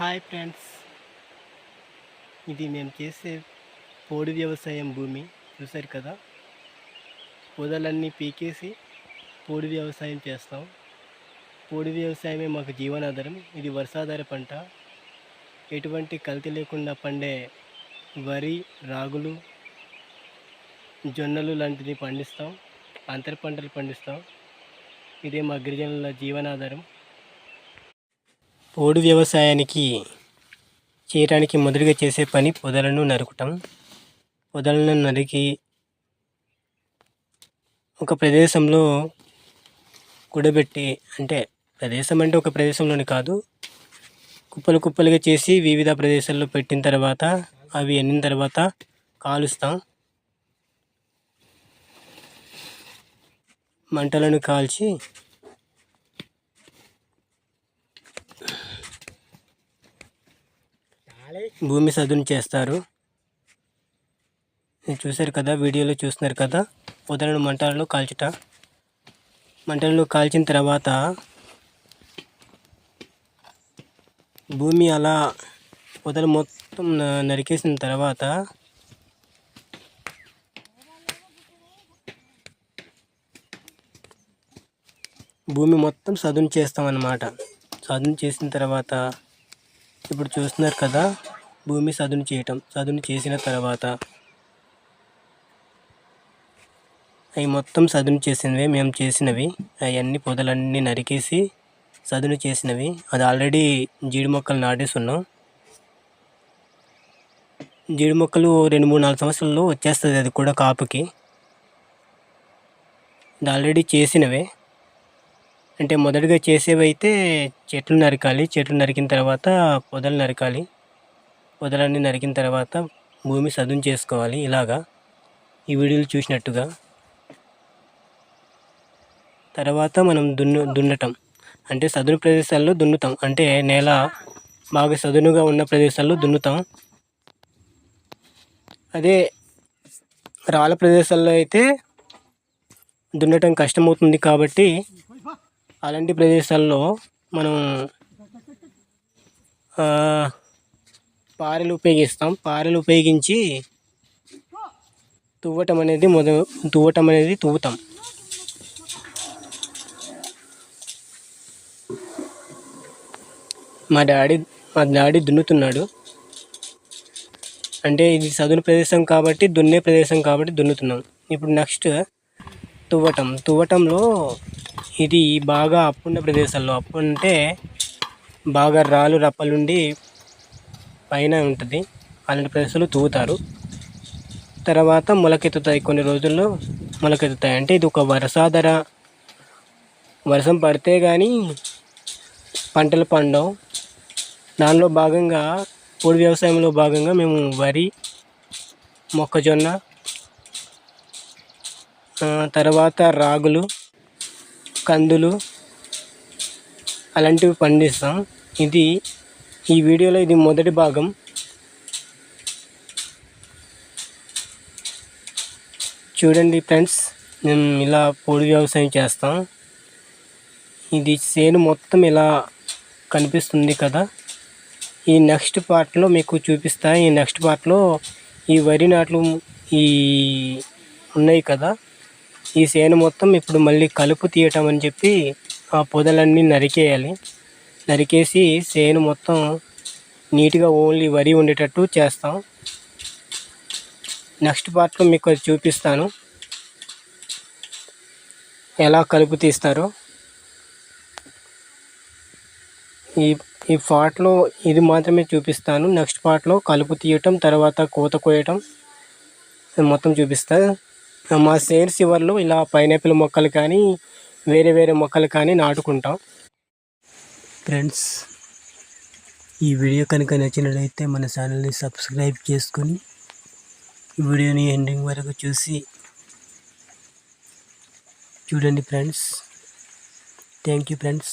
Hi friends. ఇది మేము చేసే పోడు వ్యవసాయం భూమి. చూశారు కదా? పొదలన్నీ పీకేసి పోడు వ్యవసాయం చేస్తాం. పోడు వ్యవసాయమే మాకు జీవనాధారం. ఇది వర్షాధార పంట. ఎటువంటి కల్తీ లేకుండా పండే వరి రాగులు జొన్నలు లాంటివి పండిస్తాం. అంతర పంటలు పండిస్తాం. ఇదే మా గిరిజనుల జీవనాధారం. పోడు వ్యవసాయానికి చేయడానికి మొదటిగా చేసే పని పొదలను నరకటం. పొదలను నరికి ఒక ప్రదేశంలో కూడబెట్టి అంటే ప్రదేశం అంటే ఒక ప్రదేశంలోని కాదు కుప్పలు కుప్పలుగా చేసి వివిధ ప్రదేశాల్లో పెట్టిన తర్వాత అవి ఎండిన తర్వాత కాలుస్తాం. మంటలను కాల్చి భూమి సదును చేస్తారు. చూశారు కదా వీడియోలో చూస్తున్నారు కదా. పొదలను మంటలలో కాల్చుట. మంటలలో కాల్చిన తర్వాత భూమి అలా పొదలు మొత్తం నరికేసిన తర్వాత భూమి మొత్తం సదును చేస్తామన్నమాట. సదును చేసిన తర్వాత ఇప్పుడు చూస్తున్నారు కదా భూమి సదును చేయటం సదును చేసిన తర్వాత అవి మొత్తం సదును చేసినవి మేము చేసినవి. అవన్నీ పొదలన్నీ నరికేసి సదును చేసినవి. అది ఆల్రెడీ జీడి మొక్కలు నాటేసున్నాం. జీడి మొక్కలు రెండు మూడు నాలుగు సంవత్సరాల్లో వచ్చేస్తుంది అది కూడా కాపుకి. ఇది ఆల్రెడీ చేసినవే. అంటే మొదటగా చేసేవైతే చెట్లు నరకాలి. చెట్లు నరికిన తర్వాత పొదలు నరకాలి. పొదలన్నీ నరికిన తర్వాత భూమి సదును చేసుకోవాలి ఇలాగా. ఈ వీడియోలు చూసినట్టుగా. తర్వాత మనం దున్ను దున్నటం. అంటే సదును ప్రదేశాల్లో దున్నుతాం. అంటే నేల బాగా సదునుగా ఉన్న ప్రదేశాల్లో దున్నుతాం. అదే రాళ్ళ ప్రదేశాల్లో అయితే దున్నటం కష్టమవుతుంది కాబట్టి అలాంటి ప్రదేశాల్లో మనం పారెలు ఉపయోగిస్తాం. పారెలు ఉపయోగించి తువ్వటం అనేది మొద తువ్వటం అనేది తువ్వుతాం. మా డాడీ మా డాడీ దున్నుతున్నాడు. అంటే ఇది చదును ప్రదేశం కాబట్టి దున్నే ప్రదేశం కాబట్టి దున్నుతున్నాం. ఇప్పుడు నెక్స్ట్ తువ్వటం. తువ్వటంలో ఇది బాగా అప్పున్న ప్రదేశాల్లో అప్పు అంటే బాగా రాళ్ళు రప్పలుండి పైన ఉంటుంది. అలాంటి ప్రదేశాలు తూగుతారు. తర్వాత మొలకెత్తుతాయి కొన్ని రోజుల్లో మొలకెత్తుతాయి. అంటే ఇది ఒక వర్షాధర వర్షం పడితే కానీ పంటలు పండవు. దానిలో భాగంగా పొడి వ్యవసాయంలో భాగంగా మేము వరి మొక్కజొన్న తర్వాత రాగులు కందులు అలాంటివి పండిస్తాం. ఇది ఈ వీడియోలో ఇది మొదటి భాగం. చూడండి ఫ్రెండ్స్ మేము ఇలా పొడి వ్యవసాయం చేస్తాం. ఇది చేను మొత్తం ఇలా కనిపిస్తుంది కదా. ఈ నెక్స్ట్ పార్ట్లో మీకు చూపిస్తా. ఈ నెక్స్ట్ పార్ట్లో ఈ వరి నాట్లు ఈ ఉన్నాయి కదా. ఈ సేను మొత్తం ఇప్పుడు మళ్ళీ కలుపు తీయటం అని చెప్పి ఆ పొదలన్నీ నరికేయాలి. నరికేసి సేను మొత్తం నీట్గా ఓన్లీ వరి ఉండేటట్టు చేస్తాం. నెక్స్ట్ పార్ట్లో మీకు అది చూపిస్తాను. ఎలా కలుపు తీస్తారో. ఈ ఈ పార్ట్లో ఇది మాత్రమే చూపిస్తాను. నెక్స్ట్ పార్ట్లో కలుపు తీయటం తర్వాత కోత కోయటం మొత్తం చూపిస్తాను మా సేల్స్ చివర్లో ఇలా పైనాపిల్ మొక్కలు కానీ వేరే వేరే మొక్కలు కానీ నాటుకుంటాం. ఫ్రెండ్స్ ఈ వీడియో కనుక నచ్చినట్లయితే మన ఛానల్ని సబ్స్క్రైబ్ చేసుకొని ఈ వీడియోని ఎండింగ్ వరకు చూసి చూడండి ఫ్రెండ్స్. Thank you friends.